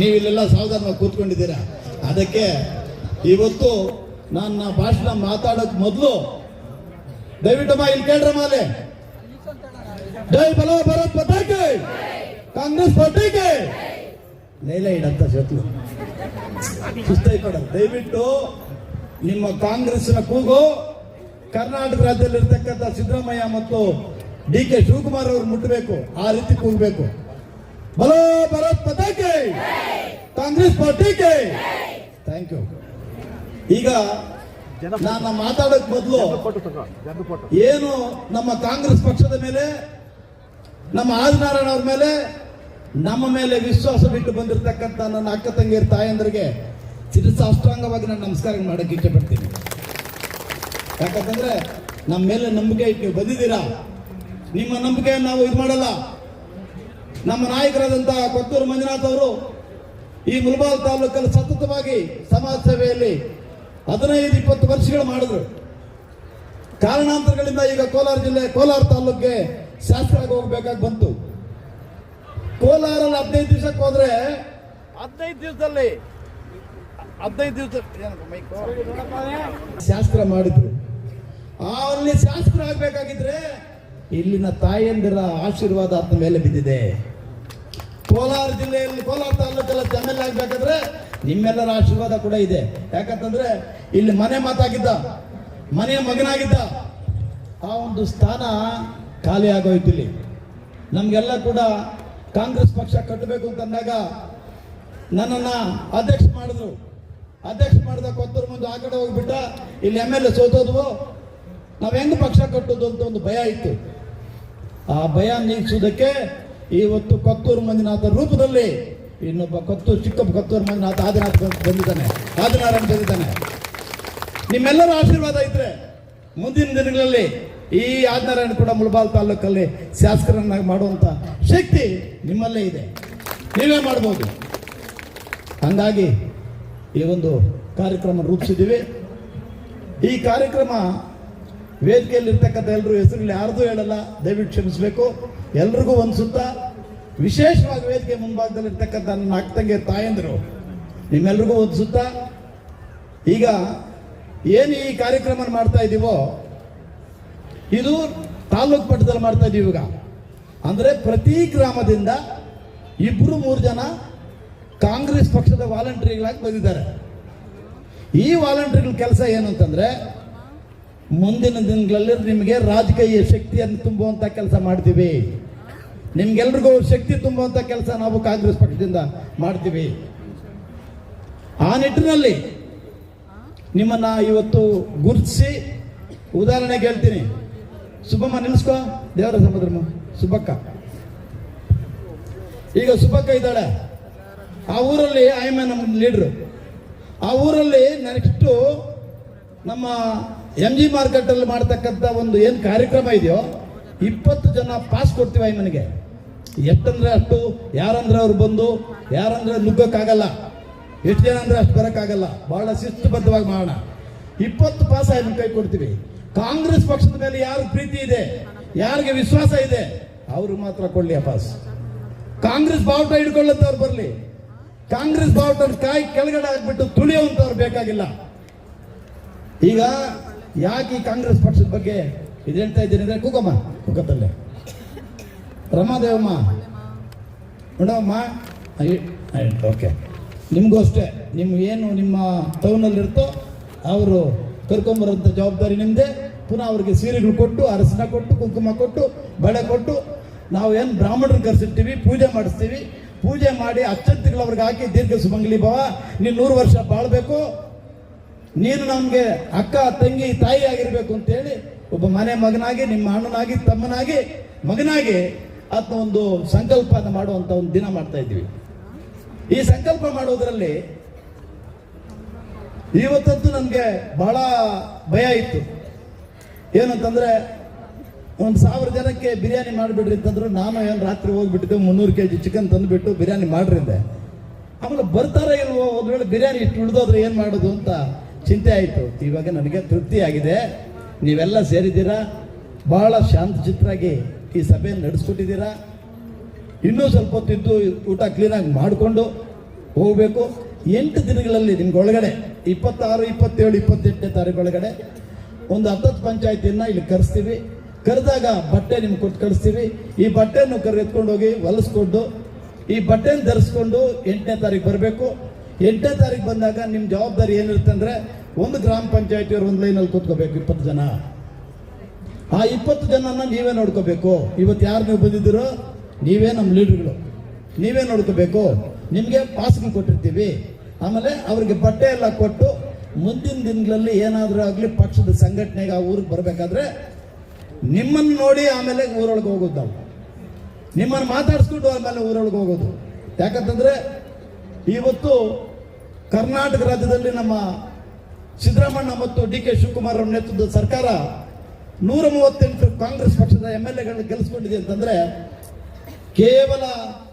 ನೀವು ಇಲ್ಲೆಲ್ಲ ಕೂತ್ಕೊಂಡಿದ್ದೀರಾ? ಅದಕ್ಕೆ ಇವತ್ತು ನನ್ನ ಭಾಷಣ ಮಾತಾಡೋಕ್ ಮೊದಲು ದಯವಿಟ್ಟಮ್ಮ ಇಲ್ಲಿ ಕೇಳ್ರಮ್ಮ ಮಾಲೆ. ಜೈ ಕಾಂಗ್ರೆಸ್ ಪಟ್ಟಿಗೆ ಲೈಲ ಇಡಂತ ಜೊತೆ ಸುಸ್ತೈ ಕೊಡ ದಯವಿಟ್ಟು ನಿಮ್ಮ ಕಾಂಗ್ರೆಸ್ನ ಕೂಗು. ಕರ್ನಾಟಕ ರಾಜ್ಯದಲ್ಲಿರ್ತಕ್ಕಂಥ ಸಿದ್ದರಾಮಯ್ಯ ಮತ್ತು ಡಿ ಕೆ ಶಿವಕುಮಾರ್ ಅವರು ಮುಟ್ಟಬೇಕು ಆ ರೀತಿ ಕೂಗಬೇಕು. ಬಲೋ ಭರತ್ ಪತಾಕೆ. ಕಾಂಗ್ರೆಸ್ ಪಾರ್ಟಿಗೆ. ಥ್ಯಾಂಕ್ ಯು ಈಗ ನಾನು ಮಾತಾಡಕ್ ಬದಲು ಏನು ನಮ್ಮ ಕಾಂಗ್ರೆಸ್ ಪಕ್ಷದ ಮೇಲೆ ನಮ್ಮ ಆದಿನಾರಾಯಣ ಅವ್ರ ಮೇಲೆ ನಮ್ಮ ಮೇಲೆ ವಿಶ್ವಾಸ ಬಿಟ್ಟು ಬಂದಿರತಕ್ಕಂಥ ನನ್ನ ಅಕ್ಕ ತಂಗಿಯರ ತಾಯಂದರಿಗೆ ಸಾಷ್ಟಾಂಗವಾಗಿ ನಾನು ನಮಸ್ಕಾರ ಮಾಡಕ್ಕೆ ಇಚ್ಛೆ ಪಡ್ತೀನಿ ಯಾಕಂತಂದ್ರೆ ನಮ್ಮ ಮೇಲೆ ನಂಬಿಕೆ ಇಟ್ಟು ನೀವು ಬಂದಿದ್ದೀರಾ? ನಿಮ್ಮ ನಂಬಿಕೆಯನ್ನು ನಾವು ಇದು ಮಾಡಲ್ಲ ನಮ್ಮ ನಾಯಕರಾದಂತಹ ಕೊತ್ತೂರು ಮಂಜುನಾಥ್ ಅವರು ಈ ಮುಲ್ಬಾಲ್ ತಾಲೂಕಲ್ಲಿ ಸತತವಾಗಿ ಸಮಾಜ ಸೇವೆಯಲ್ಲಿ ಹದಿನೈದು, ಇಪ್ಪತ್ತು ವರ್ಷಗಳು ಮಾಡಿದ್ರು. ಕಾರಣಾಂತರಗಳಿಂದ ಈಗ ಕೋಲಾರ ಜಿಲ್ಲೆ, ಕೋಲಾರ ತಾಲೂಕ್ಗೆ ಶಾಸಕರಾಗಿ ಹೋಗ್ಬೇಕಾಗಿ ಬಂತು. ಕೋಲಾರಲ್ಲಿ ಹದಿನೈದು ದಿವಸಕ್ಕೆ ಹೋದ್ರೆ ಹದಿನೈದು ದಿವಸದಲ್ಲಿ, ಹದಿನೈದು ದಿವಸ ಶಾಸ್ತ್ರ ಮಾಡಿದ್ರು. ಅಲ್ಲಿ ಶಾಸ್ತ್ರ ಆಗ್ಬೇಕಾಗಿದ್ರೆ ಇಲ್ಲಿನ ತಾಯಂದಿರ ಆಶೀರ್ವಾದ ಆತನ ಮೇಲೆ ಬಿದ್ದಿದೆ. ಕೋಲಾರ ಜಿಲ್ಲೆಯಲ್ಲಿ, ಕೋಲಾರ ತಾಲೂಕಲ್ಲಿ ಎಲ್ ಆಗ್ಬೇಕಾದ್ರೆ ನಿಮ್ಮೆಲ್ಲರ ಆಶೀರ್ವಾದ ಕೂಡ ಇದೆ. ಯಾಕಂತಂದ್ರೆ ಇಲ್ಲಿ ಮನೆ ಮಾತಾಗಿದ್ದ, ಮನೆಯ ಮಗನಾಗಿದ್ದ, ಆ ಒಂದು ಸ್ಥಾನ ಖಾಲಿ ಆಗೋಯ್ತು ಇಲ್ಲಿ. ನಮಗೆಲ್ಲ ಕೂಡ ಕಾಂಗ್ರೆಸ್ ಪಕ್ಷ ಕಟ್ಟಬೇಕು ಅಂತಂದಾಗ ನನ್ನನ್ನ ಅಧ್ಯಕ್ಷ ಮಾಡಿದ್ರು. ಅಧ್ಯಕ್ಷ ಮಾಡಿದ ಕೊತ್ತೂರು ಮುಂದೆ ಆ ಕಡೆ ಹೋಗ್ಬಿಟ್ಟ, ಇಲ್ಲಿ ಎಂ ಎಲ್ ಎ ಸೋತೋದ್ವು, ನಾವು ಹೆಂಗ್ ಪಕ್ಷ ಕಟ್ಟೋದು ಅಂತ ಒಂದು ಭಯ ಇತ್ತು. ಆ ಭಯ ನೀಗಿಸುವುದಕ್ಕೆ ಇವತ್ತು ಕೊತ್ತೂರು ಮಂಜುನಾಥ ರೂಪದಲ್ಲಿ ಇನ್ನೊಬ್ಬ ಕತ್ತೂರು, ಚಿಕ್ಕಪ್ಪ ಕತ್ತೂರು ಮಂಜುನಾಥ ಆದಿನಾಥ್ ಬಂದ್- ಬಂದಿದ್ದಾನೆ. ಆದಿನಾರಾಯಣ ಬಂದಿದ್ದಾನೆ. ನಿಮ್ಮೆಲ್ಲರ ಆಶೀರ್ವಾದ ಇದ್ರೆ ಮುಂದಿನ ದಿನಗಳಲ್ಲಿ ಈ ಆದಿನಾರಾಯಣ ಕೂಡ ಮುಳಬಾಲ್ ತಾಲೂಕಲ್ಲಿ ಶಾಸಕರನ್ನಾಗಿ ಮಾಡುವಂತ ಶಕ್ತಿ ನಿಮ್ಮಲ್ಲೇ ಇದೆ. ನೀವೇ ಮಾಡ್ಬೋದು. ಹಂಗಾಗಿ ಈ ಒಂದು ಕಾರ್ಯಕ್ರಮ ರೂಪಿಸಿದ್ದೀವಿ. ಈ ಕಾರ್ಯಕ್ರಮ ವೇದಿಕೆಯಲ್ಲಿ ಇರ್ತಕ್ಕಂಥ ಎಲ್ಲರೂ ಹೆಸರು ಯಾರ್ದು ಹೇಳಲ್ಲ, ದಯವಿಟ್ಟು ಕ್ಷಮಿಸಬೇಕು. ಎಲ್ರಿಗೂ ಒಂದು ಸುತ್ತ. ವಿಶೇಷವಾಗಿ ವೇದಿಕೆ ಮುಂಭಾಗದಲ್ಲಿ ಇರ್ತಕ್ಕಂಥ ನನ್ನ ಅಕ್ಕ ತಂಗಿ ತಾಯಂದಿರು, ನಿಮ್ಮೆಲ್ರಿಗೂ ಒಂದು ಸುತ್ತ. ಈಗ ಏನು ಈ ಕಾರ್ಯಕ್ರಮ ಮಾಡ್ತಾ ಇದ್ದೀವೋ ಇದು ತಾಲ್ಲೂಕು ಮಟ್ಟದಲ್ಲಿ ಮಾಡ್ತಾ ಇದೀವಿ ಈಗ ಅಂದ್ರೆ ಪ್ರತಿ ಗ್ರಾಮದಿಂದ ಇಬ್ರು ಮೂರು ಜನ ಕಾಂಗ್ರೆಸ್ ಪಕ್ಷದ ವಾಲಂಟಿಯರ್ಗಳಾಗಿ ಬಂದಿದ್ದಾರೆ. ಈ ವಾಲಂಟಿಯರ್ಗಳ ಕೆಲಸ ಏನು ಅಂತಂದ್ರೆ ಮುಂದಿನ ದಿನಗಳಲ್ಲಿ ನಿಮಗೆ ರಾಜಕೀಯ ಶಕ್ತಿಯನ್ನು ತುಂಬುವಂತ ಕೆಲಸ ಮಾಡ್ತೀವಿ. ನಿಮ್ಗೆಲ್ರಿಗೂ ಶಕ್ತಿ ತುಂಬುವಂತ ಕೆಲಸ ನಾವು ಕಾಂಗ್ರೆಸ್ ಪಕ್ಷದಿಂದ ಮಾಡ್ತೀವಿ. ಆ ನಿಟ್ಟಿನಲ್ಲಿ ನಿಮ್ಮನ್ನ ಇವತ್ತು ಗುರುತಿಸಿ ಉದಾಹರಣೆಗೆ ಹೇಳ್ತೀನಿ. ಸುಬ್ಬಮ್ಮ ನಿಲ್ಸ್ಕೋ ದೇವರ ಸಮುದ್ರಮ್ಮ ಸುಬ್ಬಕ್ಕ ಈಗ ಸುಬ್ಬಕ್ಕ ಇದ್ದಾಳೆ. ಆ ಊರಲ್ಲಿ ಆಯಮ್ಮ ನಮ್ಮ ಲೀಡ್ರು ಆ ಊರಲ್ಲಿ ನೆಕ್ಸ್ಟು ನಮ್ಮ ಎಂ ಜಿ ಮಾರ್ಕೆಟಲ್ಲಿ ಮಾಡ್ತಕ್ಕಂಥ ಒಂದು ಏನು ಕಾರ್ಯಕ್ರಮ ಇದೆಯೋ, ಇಪ್ಪತ್ತು ಜನ ಪಾಸ್ ಕೊಡ್ತೀವಿ ನನಗೆ ಎಷ್ಟಂದ್ರೆ ಅಷ್ಟು, ಯಾರಂದ್ರೆ ಅವ್ರು ಬಂದು, ಯಾರಂದ್ರೆ ನುಗ್ಗಕ್ಕಾಗಲ್ಲ. ಎಷ್ಟು ಜನ ಅಂದ್ರೆ ಅಷ್ಟು ಬರೋಕ್ಕಾಗಲ್ಲ. ಬಹಳ ಶಿಸ್ತುಬದ್ಧವಾಗಿ ಮಾಡೋಣ. ಇಪ್ಪತ್ತು ಪಾಸ್ ಆಯ್ತು ಕೈ ಕೊಡ್ತೀವಿ. ಕಾಂಗ್ರೆಸ್ ಪಕ್ಷದ ಮೇಲೆ ಯಾರು ಪ್ರೀತಿ ಇದೆ, ಯಾರಿಗೆ ವಿಶ್ವಾಸ ಇದೆ ಅವ್ರಿಗೆ ಮಾತ್ರ ಕೊಡಲಿ ಪಾಸ್ ಕಾಂಗ್ರೆಸ್ ಬಾವುಟ ಹಿಡ್ಕೊಳ್ಳಂತವ್ರು ಬರಲಿ. ಕಾಂಗ್ರೆಸ್ ಬಾವುಟ ಕಾಯಿ ಕೆಳಗಡೆ ಹಾಕ್ಬಿಟ್ಟು ತುಳಿಯುವಂತವ್ರು ಬೇಕಾಗಿಲ್ಲ. ಈಗ ಯಾಕೆ ಈ ಕಾಂಗ್ರೆಸ್ ಪಕ್ಷದ ಬಗ್ಗೆ ಇದು ಹೇಳ್ತಾ ಇದ್ದೀನಿ ಅಂದ್ರೆ ಕೂಗಮ್ಮ ಕೂಗತ್ತಲ್ಲೇ ರಮಾದೇವಮ್ಮ. ನೋಡಮ್ಮ. ಓಕೆ. ನಿಮಗೂ ಅಷ್ಟೇ. ನಿಮ್ಮ ಏನು ನಿಮ್ಮ ಟೌನಲ್ಲಿರುತ್ತೋ ಅವರು ಕರ್ಕೊಂಬರೋಂಥ ಜವಾಬ್ದಾರಿ ನಿಮ್ಮದೇ ಪುನಃ ಅವ್ರಿಗೆ ಸೀರೆಗಳು ಕೊಟ್ಟು, ಅರಸಿನ ಕೊಟ್ಟು, ಕುಂಕುಮ ಕೊಟ್ಟು, ಬಳೆ ಕೊಟ್ಟು, ನಾವು ಏನು ಬ್ರಾಹ್ಮಣರು ಕರೆಸಿರ್ತೀವಿ, ಪೂಜೆ ಮಾಡಿಸ್ತೀವಿ. ಪೂಜೆ ಮಾಡಿ ಅಚ್ಚಂತಿಗಳು ಅವ್ರಿಗೆ ಹಾಕಿ ದೀರ್ಘ ಸುಮಂಗಲಿ ಭಾವ. ನೀನು ನೂರು ವರ್ಷ ಬಾಳ್ಬೇಕು. ನೀನು ನಮಗೆ ಅಕ್ಕ, ತಂಗಿ, ತಾಯಿ ಆಗಿರ್ಬೇಕು ಅಂತೇಳಿ ಒಬ್ಬ ಮನೆ ಮಗನಾಗಿ, ನಿಮ್ಮ ಅಣ್ಣನಾಗಿ, ತಮ್ಮನಾಗಿ, ಮಗನಾಗಿ ಅದನ್ನ ಒಂದು ಸಂಕಲ್ಪ ಮಾಡುವಂತ ಒಂದು ದಿನ ಮಾಡ್ತಾ ಇದ್ದೀವಿ. ಈ ಸಂಕಲ್ಪ ಮಾಡೋದ್ರಲ್ಲಿ ಇವತ್ತಂತೂ ನನಗೆ ಬಹಳ ಭಯ ಇತ್ತು. ಏನಂತಂದ್ರೆ ಒಂದು ಸಾವಿರ ಜನಕ್ಕೆ ಬಿರಿಯಾನಿ ಮಾಡಿಬಿಡ್ರಿ ಅಂತಂದ್ರು ನಾನು ಏನು ರಾತ್ರಿ ಹೋಗ್ಬಿಟ್ಟಿದ್ದೆ, ಮುನ್ನೂರು ಕೆ ಜಿ ಚಿಕನ್ ತಂದುಬಿಟ್ಟು ಬಿರಿಯಾನಿ ಮಾಡ್ರಿಂದೆ ಆಮೇಲೆ ಬರ್ತಾರೆ ಇಲ್ವೋ ಒಂದ್ ವೇಳೆ ಬಿರಿಯಾನಿ ಇಷ್ಟು ಉಳಿದೋದ್ರೆ ಏನು ಮಾಡೋದು ಅಂತ ಚಿಂತೆ ಆಯಿತು. ಇವಾಗ ನನಗೆ ತೃಪ್ತಿ ಆಗಿದೆ. ನೀವೆಲ್ಲ ಸೇರಿದ್ದೀರಾ? ಬಹಳ ಶಾಂತ ಚಿತ್ರಾಗಿ ಈ ಸಭೆಯನ್ನು ನಡೆಸ್ಕೊಟ್ಟಿದ್ದೀರಾ? ಇನ್ನೂ ಸ್ವಲ್ಪ ಹೊತ್ತಿದ್ದು ಊಟ ಕ್ಲೀನಾಗಿ ಮಾಡಿಕೊಂಡು ಹೋಗಬೇಕು. ಎಂಟು ದಿನಗಳಲ್ಲಿ ನಿಮ್ಗೆ ಒಳಗಡೆ, ಇಪ್ಪತ್ತಾರು, ಇಪ್ಪತ್ತೇಳು, ಇಪ್ಪತ್ತೆಂಟನೇ ತಾರೀಕು ಒಳಗಡೆ ಒಂದು ಹತ್ತತ್ತು ಪಂಚಾಯತಿಯನ್ನು ಇಲ್ಲಿ ಕರೆಸ್ತೀವಿ. ಕರೆದಾಗ ಬಟ್ಟೆ ನಿಮ್ಗೆ ಕೊಟ್ಟು ಕಳಿಸ್ತೀವಿ. ಈ ಬಟ್ಟೆಯನ್ನು ಕರೆ ಎತ್ಕೊಂಡು ಹೋಗಿ ಹೊಲಿಸ್ಕೊಂಡು, ಈ ಬಟ್ಟೆನ ಧರಿಸ್ಕೊಂಡು ಎಂಟನೇ ತಾರೀಕು ಬರಬೇಕು. ಎಂಟನೇ ತಾರೀಕು ಬಂದಾಗ ನಿಮ್ಮ ಜವಾಬ್ದಾರಿ ಏನಿರುತ್ತೆ ಅಂದರೆ ಒಂದು ಗ್ರಾಮ ಪಂಚಾಯತಿಯವ್ರು ಒಂದು ಲೈನಲ್ಲಿ ಕೂತ್ಕೋಬೇಕು, ಇಪ್ಪತ್ತು ಜನ. ಆ ಇಪ್ಪತ್ತು ಜನನ ನೀವೇ ನೋಡ್ಕೋಬೇಕು. ಇವತ್ತು ಯಾರು ನೀವು ಬಂದಿದ್ದೀರೋ, ನೀವೇ ನಮ್ಮ ಲೀಡರ್ಗಳು. ನೀವೇ ನೋಡ್ಕೋಬೇಕು. ನಿಮಗೆ ಪಾಸ್ಗಳು ಕೊಟ್ಟಿರ್ತೀವಿ. ಆಮೇಲೆ ಅವರಿಗೆ ಬಟ್ಟೆ ಎಲ್ಲ ಕೊಟ್ಟು ಮುಂದಿನ ದಿನಗಳಲ್ಲಿ ಏನಾದರೂ ಆಗಲಿ ಪಕ್ಷದ ಸಂಘಟನೆಗೆ ಆ ಊರಿಗೆ ಬರಬೇಕಾದ್ರೆ ನಿಮ್ಮನ್ನು ನೋಡಿ ಆಮೇಲೆ ಊರೊಳಗೆ ಹೋಗೋದು ನಾವು. ನಿಮ್ಮನ್ನು ಮಾತಾಡಿಸ್ಕೊಂಡು ಆಮೇಲೆ ಊರೊಳಗೆ ಹೋಗೋದು. ಯಾಕಂತಂದರೆ ಇವತ್ತು ಕರ್ನಾಟಕ ರಾಜ್ಯದಲ್ಲಿ ನಮ್ಮ ಸಿದ್ದರಾಮಣ್ಣ ಮತ್ತು ಡಿ ಕೆ ಶಿವಕುಮಾರ್ ಅವರ ನೇತೃತ್ವದ ಸರ್ಕಾರ ನೂರ ಮೂವತ್ತೆಂಟು ಕಾಂಗ್ರೆಸ್ ಪಕ್ಷದ ಎಂ ಎಲ್ ಎಗಳನ್ನು ಗೆಲ್ಲಿಸ್ಕೊಂಡಿದೆ ಅಂತಂದ್ರೆ ಕೇವಲ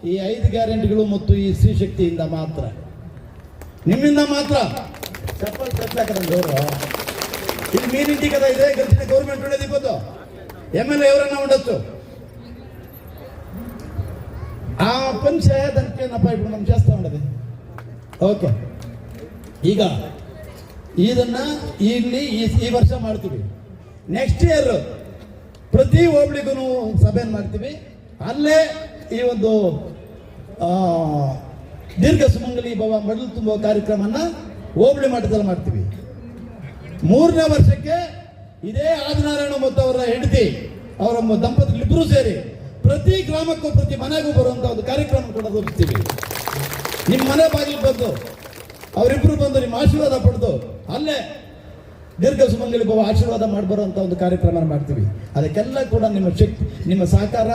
ಈ ಐದು ಗ್ಯಾರಂಟಿಗಳು ಮತ್ತು ಈ ಸ್ತ್ರೀ ಶಕ್ತಿಯಿಂದ ಮಾತ್ರ ನಿಮ್ಮಿಂದ ಮಾತ್ರ ಚಪ್ಪಲ್ ಕಟ್ಲಾಕರಂದವರು ಇಲ್ಲಿ ಮೀನಿಂಟಿ ಕದ ಇದೆ ಗರ್ಜಿನ ಗೌರ್ಮೆಂಟ್ ಒಳ್ಳೇದಿರ್ಬೋದು ಎಮ್ ಎಲ್ ಎ ಅವರನ್ನ ఉండొచ్చు ఆ పని చేయడానికి నా పై ఇప్పుడు మనం చేస్తా ఉండదు ಓಕೆ ಈಗ ಇದನ್ನ ಇಲ್ಲಿ ಈ ವರ್ಷ ಮಾಡ್ತೀವಿ. ನೆಕ್ಸ್ಟ್ ಇಯರ್ ಪ್ರತಿ ಹೋಬಳಿಗೂ ಸಭೆಯನ್ನು ಮಾಡ್ತೀವಿ. ಅಲ್ಲೇ ಈ ಒಂದು ದೀರ್ಘ ಸುಮಂಗಲಿ ಭವ ಮಡಲು ತುಂಬುವ ಕಾರ್ಯಕ್ರಮನ ಹೋಬಳಿ ಮಟ್ಟದಲ್ಲಿ ಮಾಡ್ತೀವಿ. ಮೂರನೇ ವರ್ಷಕ್ಕೆ ಇದೇ ಆದಿನಾರಾಯಣ ಮತ್ತು ಅವರ ಹೆಂಡತಿ, ಅವರ ದಂಪತಿಗಳು ದಂಪತಿಗಳಿಬ್ಬರೂ ಸೇರಿ ಪ್ರತಿ ಗ್ರಾಮಕ್ಕೂ ಪ್ರತಿ ಮನೆಗೂ ಬರುವಂತ ಒಂದು ಕಾರ್ಯಕ್ರಮ ಕೂಡ ರೂಪಿಸ್ತೀವಿ. ನಿಮ್ಮ ಮನೆ ಬಾಗಿಲು ಬಂದು ಅವರಿಬ್ರು ಬಂದು ನಿಮ್ಮ ಆಶೀರ್ವಾದ ಪಡೆದು ಅಲ್ಲೇ ದೀರ್ಘ ಸುಮಂಗಲಿ ಬಹು ಆಶೀರ್ವಾದ ಮಾಡಿಬರುವಂತ ಒಂದು ಕಾರ್ಯಕ್ರಮ ಮಾಡ್ತೀವಿ. ಅದಕ್ಕೆಲ್ಲ ಕೂಡ ನಿಮ್ಮ ಶಕ್ತಿ ನಿಮ್ಮ ಸಹಕಾರ,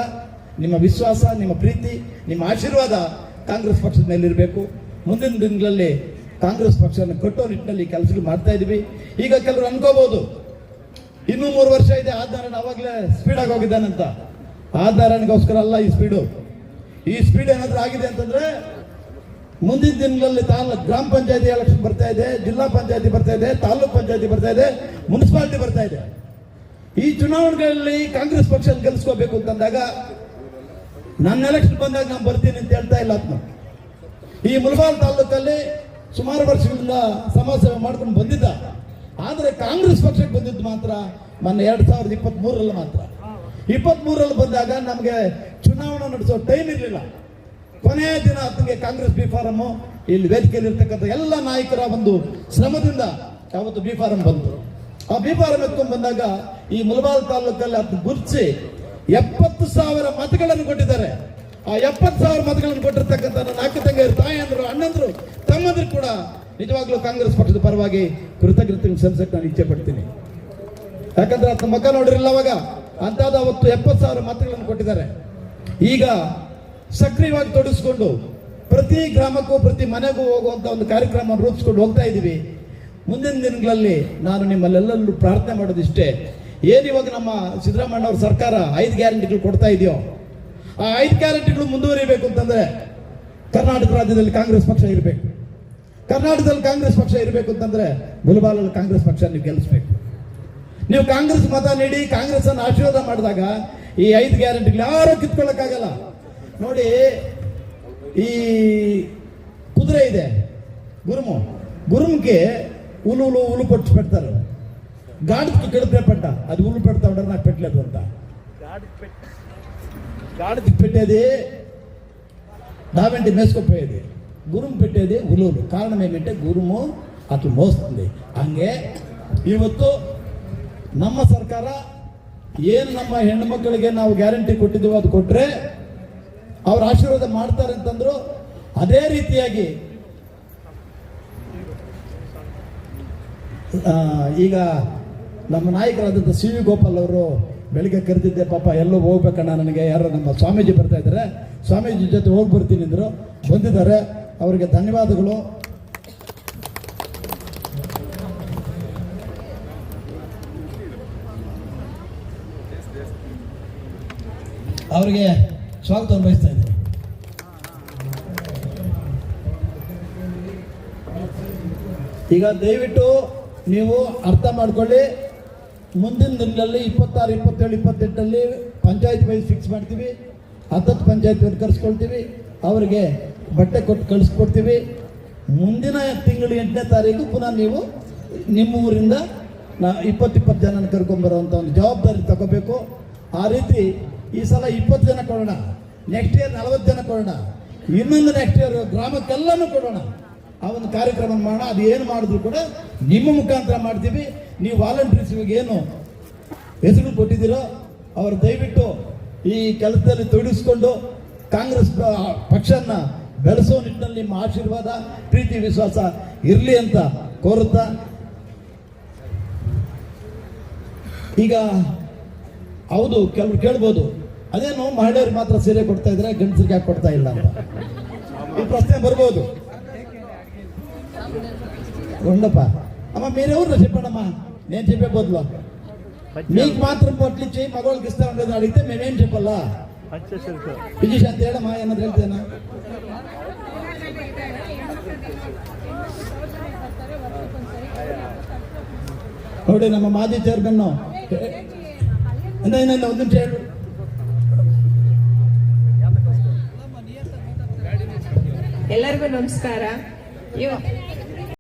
ನಿಮ್ಮ ವಿಶ್ವಾಸ, ನಿಮ್ಮ ಪ್ರೀತಿ, ನಿಮ್ಮ ಆಶೀರ್ವಾದ ಕಾಂಗ್ರೆಸ್ ಪಕ್ಷದ ಮೇಲೆ ಇರಬೇಕು ಮುಂದಿನ ದಿನಗಳಲ್ಲಿ ಕಾಂಗ್ರೆಸ್ ಪಕ್ಷವನ್ನು ಕಟ್ಟೋ ನಿಟ್ಟಿನಲ್ಲಿ ಕೆಲಸಗಳು ಮಾಡ್ತಾ ಇದೀವಿ ಈಗ ಕೆಲವರು ಅನ್ಕೋಬಹುದು ಇನ್ನೂ ಮೂರು ವರ್ಷ ಇದೆ ಆಧಾರಣ ಅವಾಗಲೇ ಸ್ಪೀಡ್ ಆಗಿ ಹೋಗಿದ್ದಾನಂತ. ಆಧಾರಣಿಗೋಸ್ಕರ ಅಲ್ಲ ಈ ಸ್ಪೀಡು ಈ ಸ್ಪೀಡ್ ಏನಾದರೂ ಆಗಿದೆ ಅಂತಂದ್ರೆ ಮುಂದಿನ ದಿನಗಳಲ್ಲಿ ತಾಲ್ ಗ್ರಾಮ ಪಂಚಾಯತಿ ಎಲೆಕ್ಷನ್ ಬರ್ತಾ ಇದೆ, ಜಿಲ್ಲಾ ಪಂಚಾಯತಿ ಬರ್ತಾ ಇದೆ, ತಾಲೂಕ್ ಪಂಚಾಯತಿ ಬರ್ತಾ ಇದೆ, ಮುನ್ಸಿಪಾಲಿಟಿ ಬರ್ತಾ ಇದೆ. ಈ ಚುನಾವಣೆಗಳಲ್ಲಿ ಕಾಂಗ್ರೆಸ್ ಪಕ್ಷ ಗೆಲ್ಲಿಸ್ಕೋಬೇಕು ಅಂತಂದಾಗ ನನ್ನ ಎಲೆಕ್ಷನ್ ಬಂದಾಗ ನಾನು ಬರ್ತೀನಿ ಅಂತ ಹೇಳ್ತಾ ಇಲ್ಲ ಆತ್ಮ. ಈ ಮುಲ್ಬಾಲ್ ತಾಲೂಕಲ್ಲಿ ಸುಮಾರು ವರ್ಷಗಳಿಂದ ಸಮಾಜ ಸೇವೆ ಮಾಡ್ಕೊಂಡು ಬಂದಿದ್ದ. ಆದರೆ ಕಾಂಗ್ರೆಸ್ ಪಕ್ಷಕ್ಕೆ ಬಂದಿದ್ದು ಮಾತ್ರ ಮೊನ್ನೆ ಎರಡು ಸಾವಿರದ ಇಪ್ಪತ್ತ್ ಮಾತ್ರ. ಇಪ್ಪತ್ತ್ ಮೂರಲ್ಲಿ ಬಂದಾಗ ನಮಗೆ ಚುನಾವಣೆ ನಡೆಸೋ ಟೈಮ್ ಇರಲಿಲ್ಲ. ಕೊನೆಯ ದಿನ ಆತನಿಗೆ ಕಾಂಗ್ರೆಸ್ ಬಿ ಫಾರಂ ಇಲ್ಲಿ ವೇದಿಕೆಯಲ್ಲಿ ಇರ್ತಕ್ಕಂಥ ಎಲ್ಲ ನಾಯಕರ ಒಂದು ಶ್ರಮದಿಂದ ಯಾವತ್ತು ಬಿ ಫಾರಂ ಬಂತು. ಆ ಬಿ ಫಾರಂ ಎತ್ಕೊಂಡ್ ಬಂದಾಗ ಈ ಮುಲ್ಬಾಲ್ ತಾಲೂಕಲ್ಲಿ ಅದನ್ನು ಗುರ್ಚಿ ಎಪ್ಪತ್ತು ಸಾವಿರ ಮತಗಳನ್ನು ಕೊಟ್ಟಿದ್ದಾರೆ. ಆ ಎಪ್ಪತ್ತು ಸಾವಿರ ಮತಗಳನ್ನು ಕೊಟ್ಟಿರ್ತಕ್ಕಂಥ ನನ್ನ ಅಕ್ಕ ತಂಗಿಯರು ತಾಯಂದರು ಅಣ್ಣಂದರು, ತಮ್ಮಂದ್ರು ಕೂಡ ನಿಜವಾಗ್ಲೂ ಕಾಂಗ್ರೆಸ್ ಪಕ್ಷದ ಪರವಾಗಿ ಕೃತಜ್ಞತೆ ಸಲ್ಲಿಸಕ್ಕೆ ನಾನು ಇಚ್ಛೆ ಪಡ್ತೀನಿ. ಯಾಕಂದ್ರೆ ಆತನ ಮಕ್ಕ ನೋಡಿರಲಿಲ್ಲ ಅವಾಗ. ಅಂತಾದ ಅವತ್ತು ಎಪ್ಪತ್ತು ಸಾವಿರ ಮತಗಳನ್ನು ಕೊಟ್ಟಿದ್ದಾರೆ. ಈಗ ಸಕ್ರಿಯವಾಗಿ ತೊಡಗಿಸ್ಕೊಂಡು ಪ್ರತಿ ಗ್ರಾಮಕ್ಕೂ, ಪ್ರತಿ ಮನೆಗೂ ಹೋಗುವಂತ ಒಂದು ಕಾರ್ಯಕ್ರಮ ರೂಪಿಸ್ಕೊಂಡು ಹೋಗ್ತಾ ಇದ್ದೀವಿ. ಮುಂದಿನ ದಿನಗಳಲ್ಲಿ ನಾನು ನಿಮ್ಮಲ್ಲೆಲ್ಲರೂ ಪ್ರಾರ್ಥನೆ ಮಾಡೋದಿಷ್ಟೇ. ಏನು ಇವಾಗ ನಮ್ಮ ಸಿದ್ದರಾಮಯ್ಯ ಅವ್ರ ಸರ್ಕಾರ ಐದು ಗ್ಯಾರಂಟಿಗಳು ಕೊಡ್ತಾ ಇದೆಯೋ, ಆ ಐದು ಗ್ಯಾರಂಟಿಗಳು ಮುಂದುವರಿಬೇಕು ಅಂತಂದ್ರೆ ಕರ್ನಾಟಕ ರಾಜ್ಯದಲ್ಲಿ ಕಾಂಗ್ರೆಸ್ ಪಕ್ಷ ಇರಬೇಕು. ಕರ್ನಾಟಕದಲ್ಲಿ ಕಾಂಗ್ರೆಸ್ ಪಕ್ಷ ಇರಬೇಕು ಅಂತಂದ್ರೆ ಮುಲಬಾಲಲ್ಲಿ ಕಾಂಗ್ರೆಸ್ ಪಕ್ಷ ನೀವು ಗೆಲ್ಲಿಸ್ಬೇಕು. ನೀವು ಕಾಂಗ್ರೆಸ್ ಮತ ನೀಡಿ ಕಾಂಗ್ರೆಸ್ ಅನ್ನು ಆಶೀರ್ವಾದ ಮಾಡಿದಾಗ ಈ ಐದು ಗ್ಯಾರಂಟಿಗಳು ಯಾರು ಕಿತ್ಕೊಳ್ಳಕ್ಕಾಗಲ್ಲ. ನೋಡಿ ಈ ಕುದುರೆ ಇದೆ. ಗುರುಮು ಗುರುಮಿಗೆ ಉಲು ಉಲು ಉಲು ಕೊಟ್ಟು ಪೆಟ್ತಾರ ಗಾಡ್ ಕೆಡದೆ ಪೆಟ್ಟ ಅದು ಉಲು ಪೆಡ್ತಾ ಉಂಟ ನಾ ಪೆಟ್ಲದು ಅಂತ. ಗಾಡ್ ಪೆಟ್ಟದೆ ದಾವೆಂಟಿ ಮೇಸ್ಕೊಪ್ಪೇದೆ ಗುರುಮ್ ಪೆಟ್ಟದೆ ಉಲು ಉಲು ಕಾರಣ ಏನಂತೆ ಗುರುಮು ಅದು ಮೋಸ್ತಂದೆ ಹಂಗೆ ಇವತ್ತು ನಮ್ಮ ಸರ್ಕಾರ ಏನು ನಮ್ಮ ಹೆಣ್ಣು ಮಕ್ಕಳಿಗೆ ನಾವು ಗ್ಯಾರಂಟಿ ಕೊಟ್ಟಿದ್ದೇವೋ ಅದು ಕೊಟ್ಟರೆ ಅವ್ರ ಆಶೀರ್ವಾದ ಮಾಡ್ತಾರೆ ಅಂತಂದ್ರು ಅದೇ ರೀತಿಯಾಗಿ ಈಗ ನಮ್ಮ ನಾಯಕರಾದಂಥ ಸಿ ವಿ ಗೋಪಾಲ್ ಅವರು ಬೆಳಿಗ್ಗೆ ಕರೆದಿದ್ದೆ, ಪಾಪ ಎಲ್ಲೋ ಹೋಗ್ಬೇಕಣ್ಣ ನನಗೆ, ಯಾರೋ ನಮ್ಮ ಸ್ವಾಮೀಜಿ ಬರ್ತಾ ಇದ್ದಾರೆ. ಸ್ವಾಮೀಜಿ ಜೊತೆ ಹೋಗಿ ಬರ್ತೀನಿ ಅಂದರು. ಬಂದಿದ್ದಾರೆ. ಅವರಿಗೆ ಧನ್ಯವಾದಗಳು. ಅವರಿಗೆ ಸ್ವಾಗತ ಬಯಸ್ತಾ ಈಗ ದಯವಿಟ್ಟು ನೀವು ಅರ್ಥ ಮಾಡ್ಕೊಳ್ಳಿ. ಮುಂದಿನ ದಿನಗಳಲ್ಲಿ ಇಪ್ಪತ್ತಾರು, ಇಪ್ಪತ್ತೇಳು ಇಪ್ಪತ್ತೆಂಟರಲ್ಲಿ ಪಂಚಾಯತ್ ವೈಸ್ ಫಿಕ್ಸ್ ಮಾಡ್ತೀವಿ. ಹತ್ತತ್ತು ಪಂಚಾಯತ್ ಕರೆಸ್ಕೊಳ್ತೀವಿ. ಅವರಿಗೆ ಬಟ್ಟೆ ಕೊಟ್ಟು ಕಳಿಸ್ಕೊಡ್ತೀವಿ. ಮುಂದಿನ ತಿಂಗಳು ಎಂಟನೇ ತಾರೀಕು ಪುನಃ ನೀವು ನಿಮ್ಮ ಊರಿಂದ ನಾ ಇಪ್ಪತ್ತಿಪ್ಪತ್ತು ಜನನ ಜನ ಕರ್ಕೊಂಬರುವಂಥ ಒಂದು ಜವಾಬ್ದಾರಿ ತಗೋಬೇಕು. ಆ ರೀತಿ ಈ ಸಲ ಇಪ್ಪತ್ತು ಜನ ಕೊಡೋಣ. ನೆಕ್ಸ್ಟ್ ಇಯರ್ ನಲವತ್ತು ಜನ ಕೊಡೋಣ. ಇನ್ನೊಂದು ನೆಕ್ಸ್ಟ್ ಇಯರ್ ಗ್ರಾಮಕ್ಕೆಲ್ಲನೂ ಕೊಡೋಣ. ಆ ಒಂದು ಕಾರ್ಯಕ್ರಮ ಮಾಡೋಣ. ಅದು ಏನು ಮಾಡಿದ್ರು ಕೂಡ ನಿಮ್ಮ ಮುಖಾಂತರ ಮಾಡ್ತೀವಿ. ನೀವು ವಾಲಂಟಿಯರ್ಸ್ಗೆ ಏನು ಹೆಸರು ಕೊಟ್ಟಿದ್ದೀರೋ ಅವರು ದಯವಿಟ್ಟು ಈ ಕೆಲಸದಲ್ಲಿ ತೊಡಗಿಸ್ಕೊಂಡು ಕಾಂಗ್ರೆಸ್ ಪಕ್ಷನ ಬೆಳೆಸೋ ನಿಟ್ಟಿನಲ್ಲಿ ನಿಮ್ಮ ಆಶೀರ್ವಾದ, ಪ್ರೀತಿ, ವಿಶ್ವಾಸ ಇರಲಿ ಅಂತ ಕೋರುತ್ತಾ. ಈಗ ಹೌದು, ಕೆಲವರು ಕೇಳ್ಬೋದು. ಅದೇನು ಮಹಿಳೆಯರಿಗೆ ಮಾತ್ರ ಸೀರೆ ಕೊಡ್ತಾ ಇದ್ರೆ ಗಂಡಸರಿಗೆ ಯಾಕೆ ಕೊಡ್ತಾ ಇಲ್ಲ ಅಂತ ಈ ಪ್ರಶ್ನೆ ಬರ್ಬೋದು ఉండప్ప అమ్మ మీరెవరు చెప్పండమ్మా నేను చెప్పే బదులు మీకు మాత్రం పొట్లు ఇచ్చి మగవాళ్ళకి ఇస్తా ఉండేది అడిగితే మేమేం చెప్పాలా విజయశాంతి ఏడమ్మా ఏమన్నా తెలితేనా ನೋಡಿ ನಮ್ಮ ಮಾಜಿ ಚೇರ್ಮನ್ ಇಂದ ಒಂದು ನಿಮಿಷ ಹೇಳು ಎಲ್ಲರಿಗೂ ನಮಸ್ಕಾರ. ಇವ